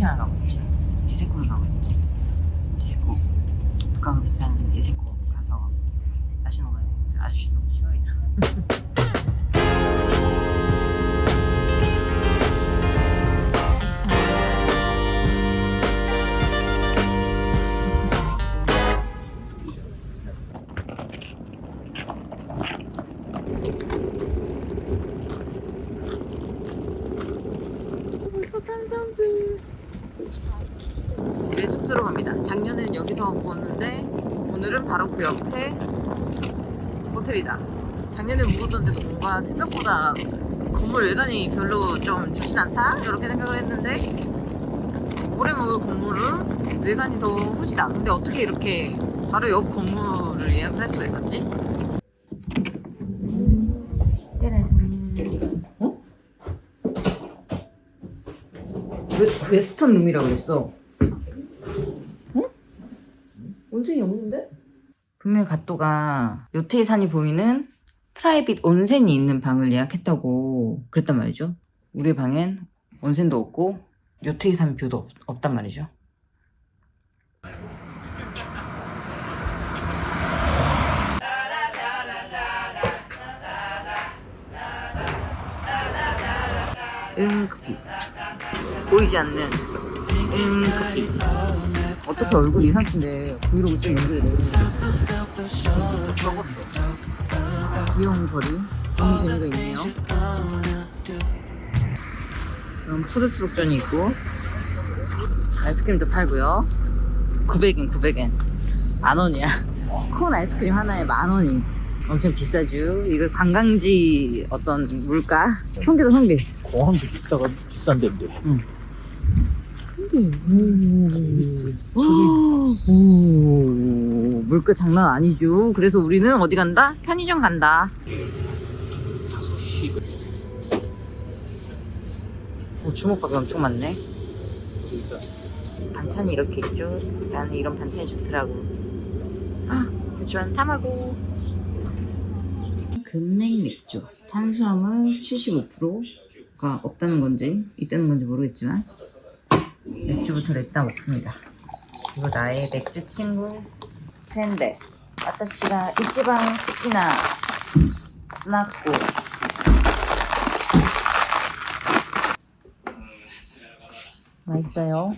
샤오시안 가고 있지. 디세코를 가고 있지. 디세코. 물가가 비싼 디세코 건물 외관이 별로 좀 좋진 않다 이렇게 생각을 했는데 올해 묵을 건물은 외관이 더 후지다. 근데 어떻게 이렇게 바로 옆 건물을 예약을 할 수가 있었지? 어? 웨, 웨스턴 룸이라고 그랬어. 어? 온천이 없는데? 분명히 갓도가 요테이 산이 보이는 프라이빗 온센이 있는 방을 예약했다고 그랬단 말이죠. 우리 방엔 온센도 없고 요테이 산 뷰도 없, 없단 말이죠. 응커피 보이지 않는 응커피 어떻게 얼굴 이상한데 브이로그 찍 연결해 썩었어 귀여운 거리 보는 재미가 있네요. 그럼 푸드트럭전이 있고 아이스크림도 팔고요. 900엔 900엔. 만원이야. 콘 아이스크림 하나에 만원이. 엄청 비싸죠. 이거 관광지 어떤 물가? 성게다 성게. 공항도 비싸가 비싼 데인데. 오, 물가 장난 아니죠. 그래서 우리는 어디 간다? 편의점 간다. 오, 주먹밥이 엄청 많네. 반찬이 이렇게 있죠. 나는 이런 반찬이 좋더라고. 아, 그렇지만 탐하고. 금냉 맥주. 탄수화물 75%가 없다는 건지 있다는 건지 모르겠지만 맥주부터 냈다 먹습니다. 그리고 나의 맥주 친구 샌데 아타시가 이치방 스키나 스나코 맛있어요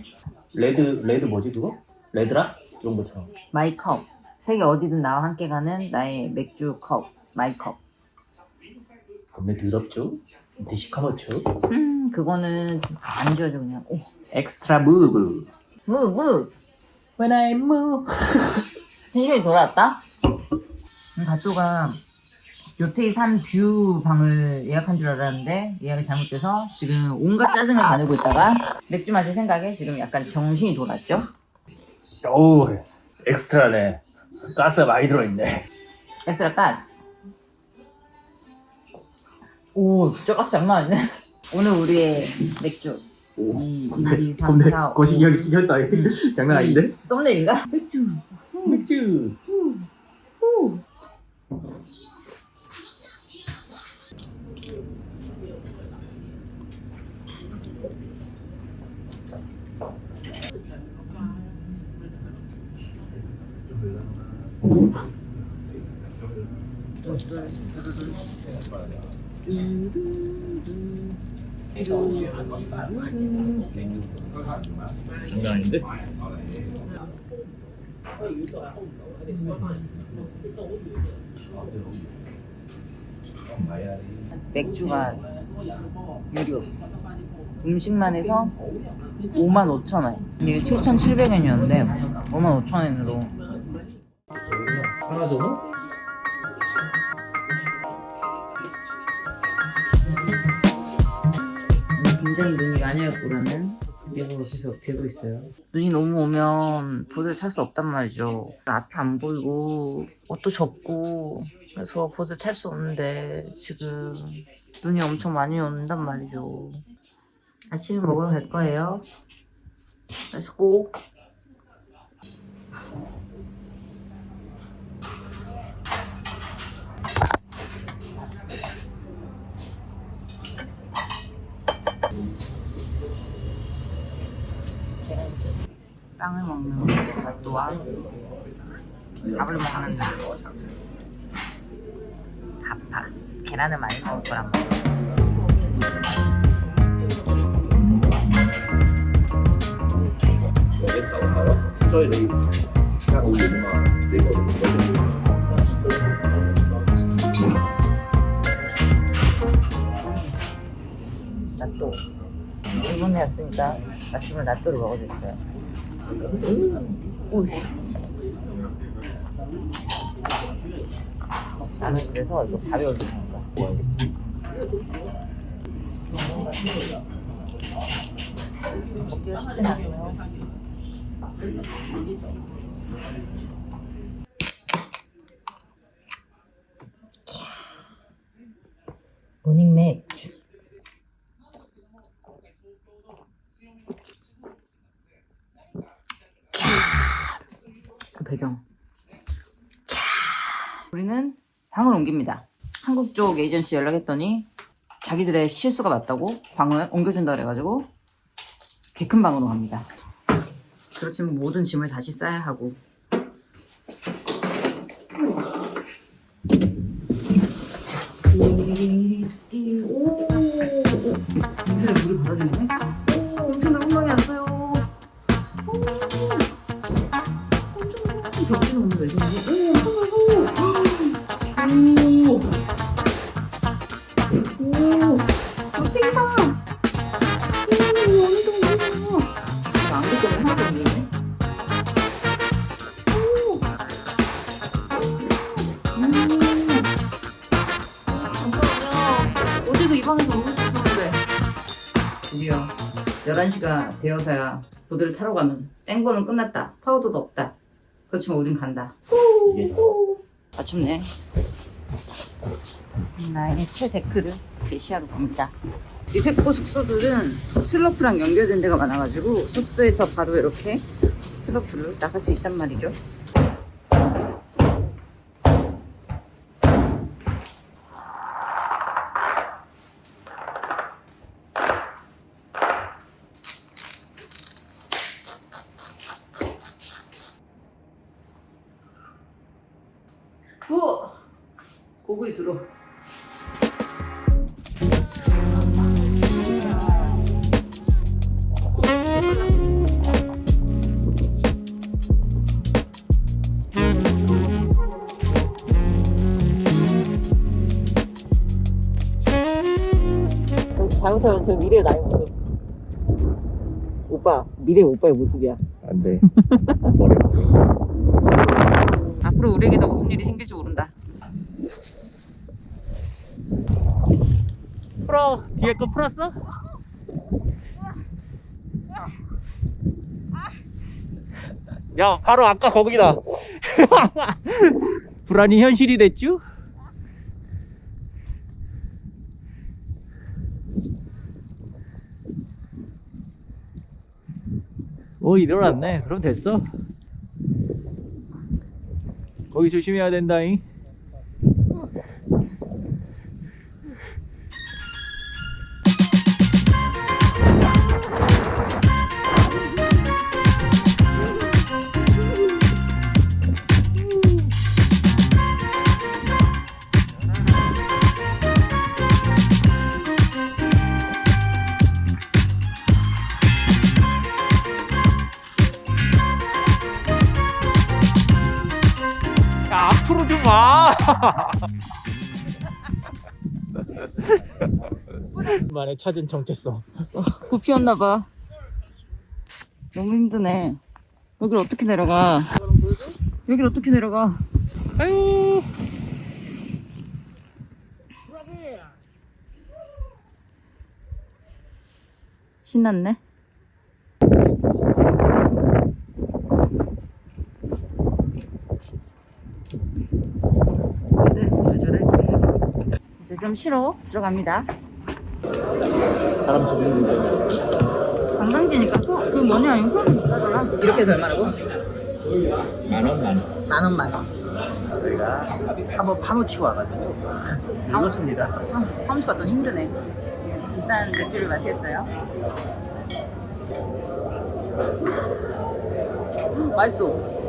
레드 레드 뭐지 그거? 레드라 이런 것처럼. 마이 컵 세계 어디든 나와 함께 가는 나의 맥주 컵 마이컵 겁내 더럽죠? 대시카노죠? 음 그거는 안 지워져 그냥 오 엑스트라 무브. 무 무 When I move. 텐션이 돌아왔다 음, 가또가 요테이 산뷰 방을 예약한 줄 알았는데 예약이 잘못돼서 지금 온갖 짜증을 가누고 있다가 맥주 마실 생각에 지금 약간 정신이 돌았죠 오 엑스트라네. 가스 많이 들어있네. 엑스트라 가스 오 진짜 가스 장난 아니네 오늘 우리의 맥주. 오. 2, 2, 3, 겁내 4, 5 거시기하게 찢었다. 장난 아닌데? 썸네일인가? 맥주. 맥주. 장난 아닌데? 맥주가 유료. 음식만 해서 5만 5천 원 이게 7,700원이었는데 5만 5천 원으로. 하나 더 굉장히 눈이 거라는 예보가 계속 되고 있어요. 눈이 너무 오면 보드를 탈수 없단 말이죠. 앞이 안 보이고 옷도 젖고 그래서 보드 탈 수 없는데 지금 눈이 엄청 많이 온단 말이죠. 아침을 먹으러 갈 거예요. Let's go 빵을 먹는 또한 밥을 먹는 나 밥파 계란을 많이 먹을 거란 말이야. 낫또 주문했으니까 아침에 낫또를 먹어줬어요 오씨 나는 그래서 이거 먹는 거야. 먹기가 쉽진 않네요. 모닝 맥주 배경. 우리는 방을 옮깁니다. 한국 쪽 에이전시 연락했더니 자기들의 실수가 맞다고 방을 옮겨준다 그래가지고 개 큰 방으로 갑니다. 그렇지만 모든 짐을 다시 싸야 하고 11시가 되어서야 보드를 타러 가면 땡보는 끝났다. 파우더도 없다. 그렇지만 우린 간다. 아침내 나의 새 데크를 게시하러 갑니다. 이 세포 숙소들은 슬로프랑 연결된 데가 많아가지고 숙소에서 바로 이렇게 슬로프를 나갈 수 있단 말이죠. 오! 고글이 들어. 잘못하면 저 미래의 나의 모습. 오빠, 미래 오빠의 모습이야. 안 돼. 머리. 앞으로 우리에게도 무슨 일이 생길지 모른다. 풀어. 뒤에 거 풀었어? 야, 바로 아까 거기다. 불안이 현실이 됐죠? 오, 일어났네. 그럼 됐어. 거기 조심해야 된다잉. 앞으로 좀 와. 만에 찾은 정체성. 굽히었나 봐. 너무 힘드네. 여길 어떻게 내려가? 여길 어떻게 내려가? 아유. 신났네. 네, 저 저래. 이제 좀 쉬러 들어갑니다. 사람 죽이는 거. 관광지니까 소, 그 뭐냐, 이거 비싸더라. 이렇게 해서 얼마라고? 만 원, 만 원. 만 원, 만 원. 저희가 한번 파묻히고 와가지고 이것입니다. 아, 하면서 봤더니 힘드네. 비싼 맥주를 마시겠어요? 맛있어.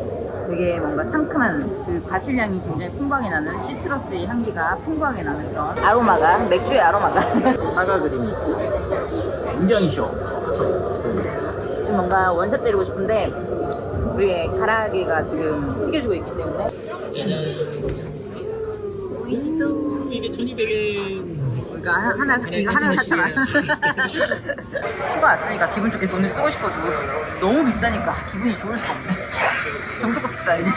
되게 뭔가 상큼한 그 과실향이 굉장히 풍부하게 나는 시트러스의 향기가 풍부하게 나는 그런 아로마가 맥주의 아로마가 사과 그림이 있고 굉장히 시원. 지금 뭔가 원샷 때리고 싶은데 우리의 가라아게가 지금 튀겨주고 있기 때문에 오이시소 이게 1200엔. 우리가 하- 하나 이거 하나 샀잖아 휴가 왔으니까 기분 좋게 돈을 쓰고 싶어도 너무 비싸니까 기분이 좋을 수가 없네 정도가 비싸야지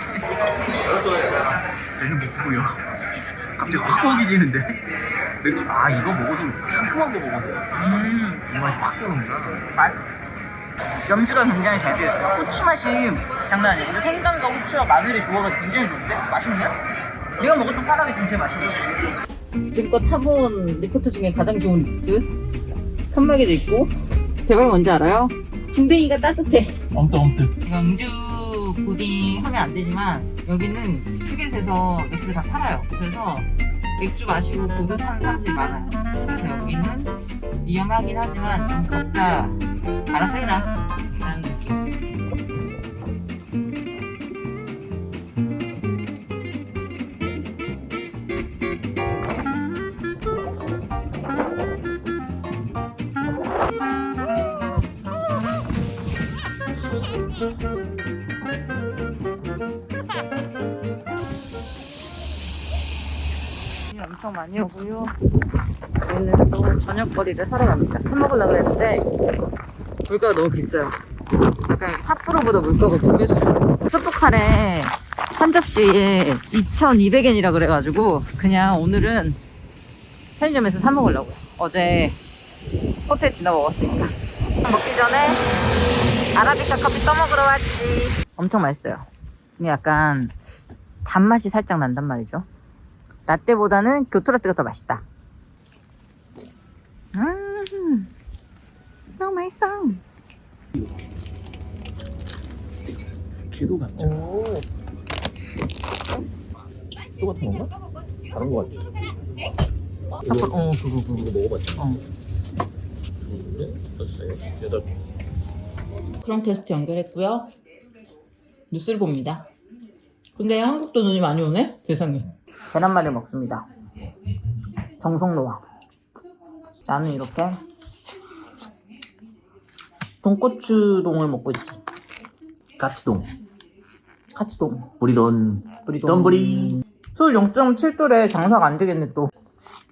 얘는 못 보여. 갑자기 확 먹이지는데. 맥주 아 이거 먹어서 상큼한 거 먹어서 음 정말 확 들어온다. 맛 염주가 굉장히 잘 되어있어요 고추 맛이 장난 아니에요 근데 생강과 후추와 마늘의 조화가 굉장히 좋은데? 맛있네? 내가 먹었던 파라미 중에 제일 맛있어 지금껏 타본 리포트 중에 가장 좋은 리포트 칸막이도 있고 제발 뭔지 알아요? 중댕이가 따뜻해 엄청 엄청. 영주 보딩 하면 안 되지만 여기는 휴게소에서 맥주를 다 팔아요. 그래서 맥주 마시고 보드 타는 사람들이 많아요. 그래서 여기는 위험하긴 하지만 좀 각자 알아서 해라. 라는 엄청 많이 오고요. 저희는 또 저녁거리를 사러 갑니다. 사 먹으려고 그랬는데 물가가 너무 비싸요. 약간 삿포로보다 물가가 두 배수 줘. 스프칼에 한 접시에 2,200엔이라 그래가지고 그냥 오늘은 편의점에서 사 먹으려고요. 어제 호텔 지나 먹었으니까. 먹기 전에 아라비카 커피 떠먹으러 왔지. 엄청 맛있어요. 근데 약간 단맛이 살짝 난단 말이죠. 라떼보다는 교토라떼가 더 맛있다. 음, 너무 맛있어. 걔도. 오, 똑같은 건가? 다른 거 같죠. 삿포로, 어, 그거, 그거. 이거 먹어봤죠. 어. 여섯 여덟 개. 크롬 테스트 연결했고요. 뉴스를 봅니다. 근데 한국도 눈이 많이 오네? 세상에. 계란말이를 먹습니다. 정성노와. 나는 이렇게 돈고추동을 먹고 있어. 까치동. 카츠동. 부리돈. 부리돈. 돈부리. 술 0.7도래 장사가 안 되겠네 또.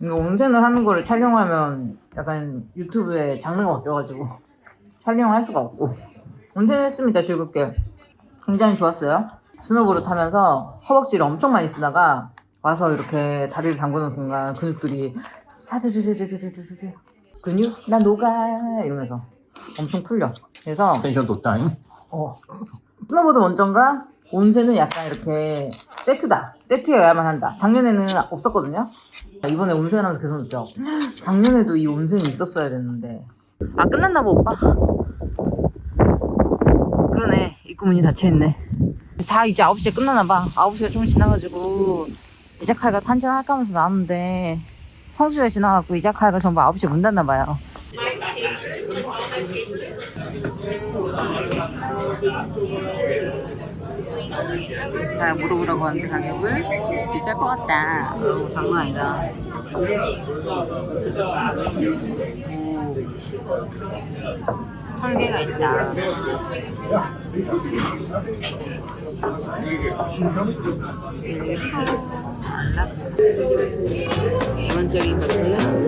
이거 온센을 하는 거를 촬영하면 약간 유튜브에 장르가 바뀌어가지고 촬영을 할 수가 없고 온센 했습니다 즐겁게 굉장히 좋았어요 스노보를 타면서 허벅지를 엄청 많이 쓰다가 와서 이렇게 다리를 담그는 순간 근육들이 사르르르르르르 근육 나 녹아 이러면서 엄청 풀려 그래서 텐션 돋다잉. 어. 스노보드 원정과 온센은 약간 이렇게 세트다. 세트여야만 한다. 작년에는 없었거든요. 이번에 온센 하면서 계속 느껴. 작년에도 이 온센이 있었어야 됐는데. 아, 끝났나 봐, 오빠. 그러네. 입구 문이 닫혀 있네. 다 이제 9시에 끝나나 봐. 9시가 좀 지나가지고, 이자카이가 한잔할까 하면서 나왔는데, 성수가 지나가고 이자카이가 전부 9시에 문 닫나 봐요. 자 물어보라고 하는데 가격을 비쌀 것 같다. 어, 장난 아니다. 오, 설계가 있다. 기본적인 것들은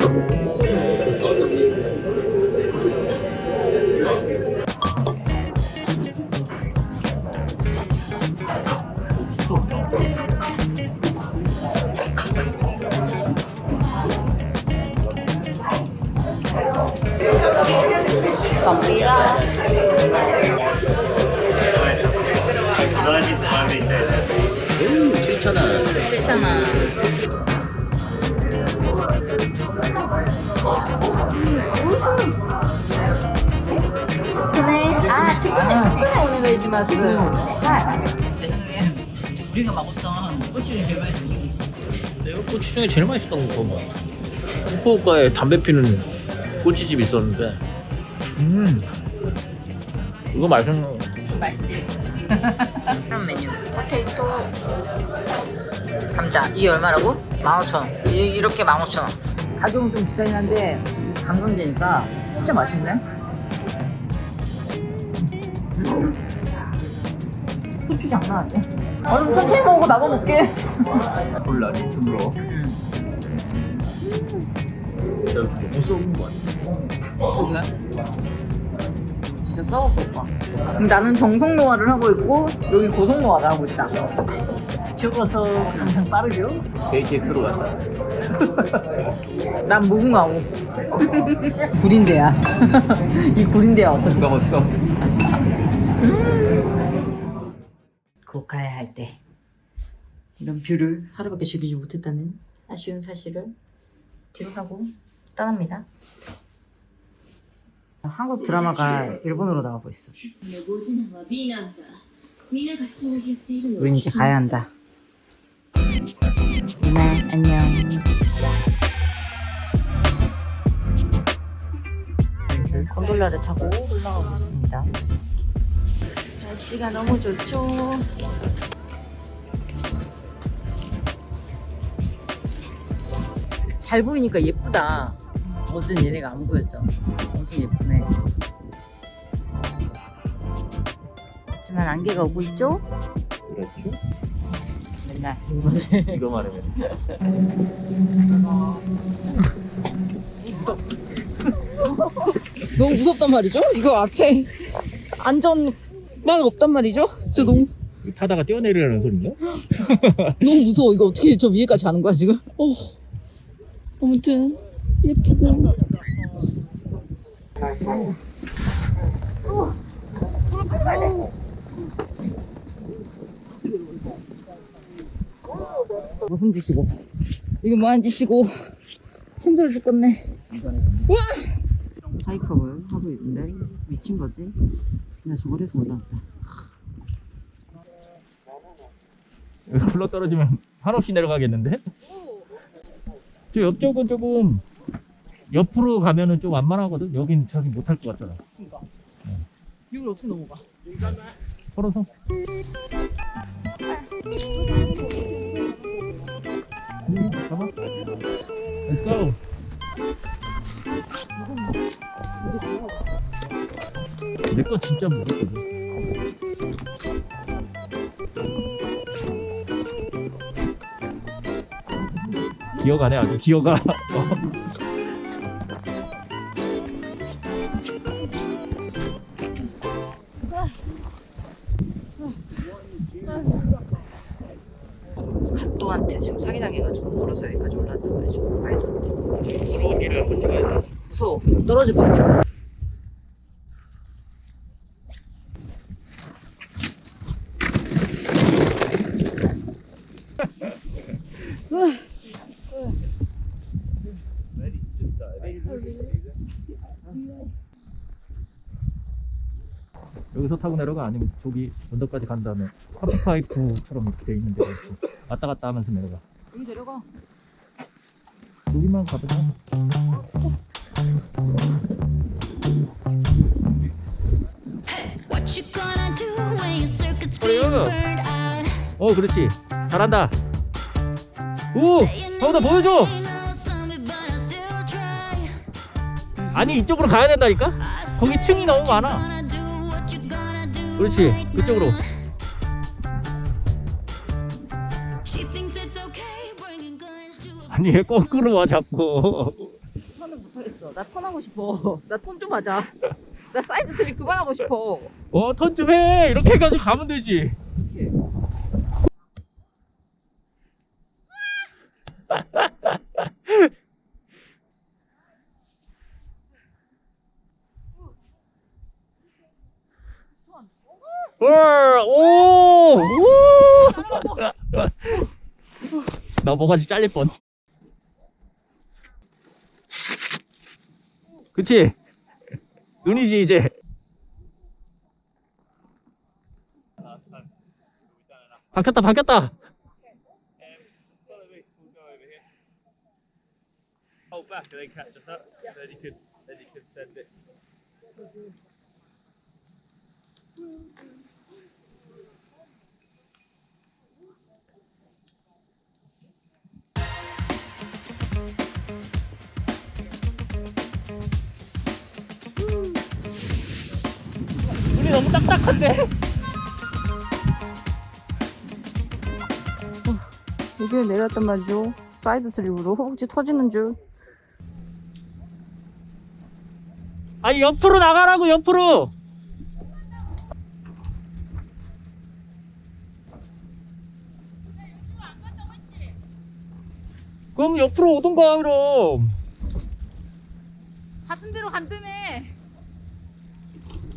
감사합니다. 7,000원. 7,000원. 치킨에 아 치킨에 치킨에 오는 거 지금 우리가 먹었던 꼬치를 제일 맛있어. 내가 꼬치 중에 제일 맛있었던 거 봐. 후쿠오카에 담배 피는 꼬치집 있었는데, 음, 이거 맛있는 거. 맛있지. 그런 메뉴. 포테이토, 감자. 이게 얼마라고? 15,000원. 이- 이렇게 15,000원. 가격은 좀 비싸긴 한데 관광지니까 진짜 맛있네. 후추 장난 아니야? 아, 좀 천천히 먹어. 나도 먹게. 몰라 리듬으로 여기 너무 썩은 거 같아 그래? 진짜 썩었어 오빠 나는 정성 노화를 하고 있고 여기 고속 노화를 하고 있다 적어서 항상 빠르죠? KTX로 간다 난 무궁화호 구린데야 이 구린데야 어땠어? 썩어 썩어 고가야 할 때 이런 뷰를 하루밖에 즐기지 못했다는 아쉬운 사실을 기록하고 떠납니다 한국 드라마가 일본어로 나오고 있어 5次男は B なんだみんながそう言っているの 우린 이제 가야 한다 이나. 안녕. 곤돌라를 타고 올라가고 있습니다. 날씨가 너무 좋죠? 잘 보이니까 예쁘다. 어제는 얘네가 안 보였잖아 엄청 예쁘네. 하지만 안개가 오고 있죠? 그렇죠 맨날 이거 말하면 너무 무섭단 말이죠? 이거 앞에 안전만 없단 말이죠? 저 너무 타다가 뛰어내리라는 소리인가? 너무 무서워. 이거 어떻게 저 위에까지 가는 거야 지금? 어. 아무튼 예쁘고. 무슨 짓이고? 이게 뭐하는 짓이고? 힘들어 죽겠네. 우와! 하이커를 하고 있는데 미친 거지? 나 저걸 해서 올라왔다. 굴러 떨어지면 한없이 내려가겠는데? 저 옆쪽은 조금 옆으로 가면은 좀 완만하거든. 여긴 저기 못할 것 같잖아. 이걸 어떻게 넘어가? 걸어서. 음, 가봐. Let's go. 내 거 진짜 무겁거든. 기어가네 아주 기어가. 해가지고 걸어서 여기까지 올라왔단 말이죠. 말도 안 돼. 부러운 일을 한번 찍어야지. 무서워. 떨어질 것 같아. 여기서 타고 내려가 아니면 저기 언덕까지 간 다음에 하프파이프처럼 이렇게 돼 있는 데가 있어. 왔다 갔다 하면서 내려가. 여기 내려가. 여기만 가보자. Out? 어, 그렇지. 잘한다. 오, 하우다 보여줘. 아니 이쪽으로 가야 된다니까. 거기 층이 너무 많아. 그렇지. 그쪽으로. 아니 얘 거꾸로 와 자꾸. 턴을 못하겠어. 나 턴하고 싶어. 나턴좀 하자. 나 사이드 스립 그만하고 싶어. 어, 턴 좀 해. 이렇게 해가지고 가면 되지. 이렇게. 헐, 오, 오. 나 뭐가지 잘릴 뻔. 그치? 눈이지, 이제. 바뀌었다, 바뀌었다. hold back and then catch us up. Then you could then you could send it. 너무 딱딱한데? 여기에 내렸단 말이죠. 사이드 슬립으로 허벅지 터지는 줄. 아니 옆으로 나가라고 옆으로 그럼 옆으로 오던가 그럼 같은 데로 간다며.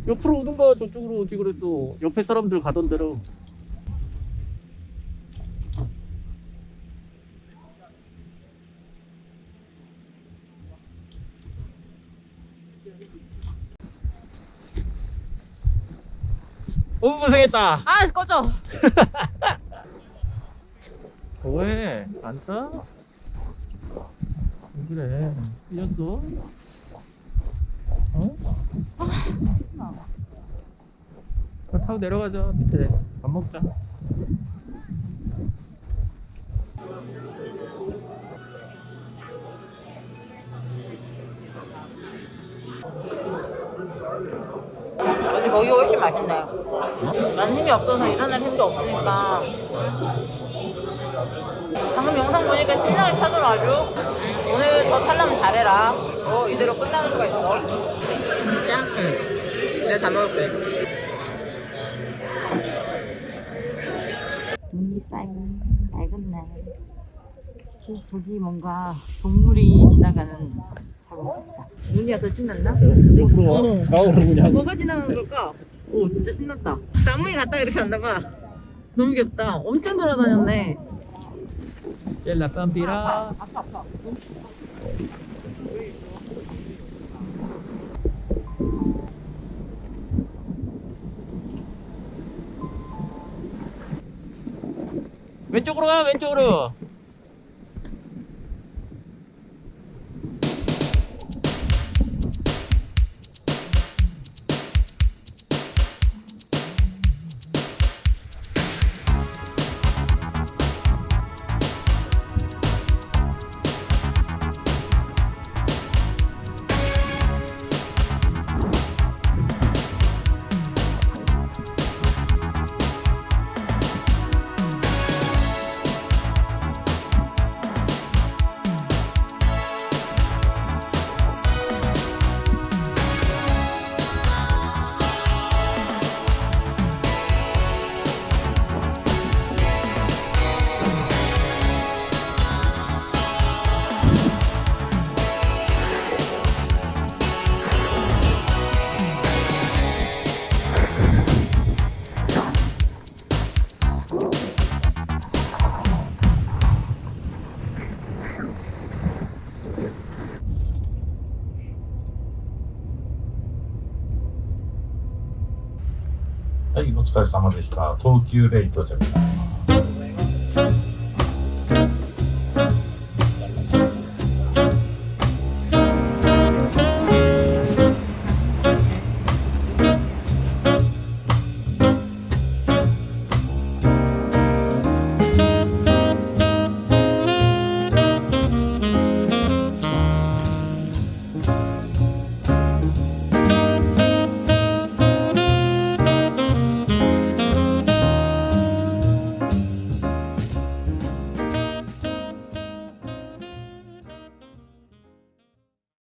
옆으로 오던가 저쪽으로 오지 그랬어 옆에 사람들 가던 대로 너무 고생했다 아 꺼져. 왜? 안 싸? 왜 그래? 삐졌어? 어? 그거 타고 내려가자 밑에 밥 먹자 어제 거기가 훨씬 맛있네. 난 힘이 없어서 일어날 힘도 없으니까. 방금 영상 보니까 신나게 타더라 아주. 오늘 더 타려면 잘해라. 어 이대로 끝나는 수가 있어. 응. 내가 다 먹을게. 눈이 쌓인 맑은 날. 저기 뭔가 동물이 지나가는 자국 같다. 눈이가 더 신났나? 옆으로 와 나오고 그냥 뭐가 지나가는 걸까? 오 진짜 신났다 쌍둥이 갔다 이렇게 왔나 봐 너무 귀엽다 엄청 돌아다녔네 젤라 깜비라 아파 아파 왼쪽으로 가 왼쪽으로 はい、お疲れ様でした。東急レイ到着。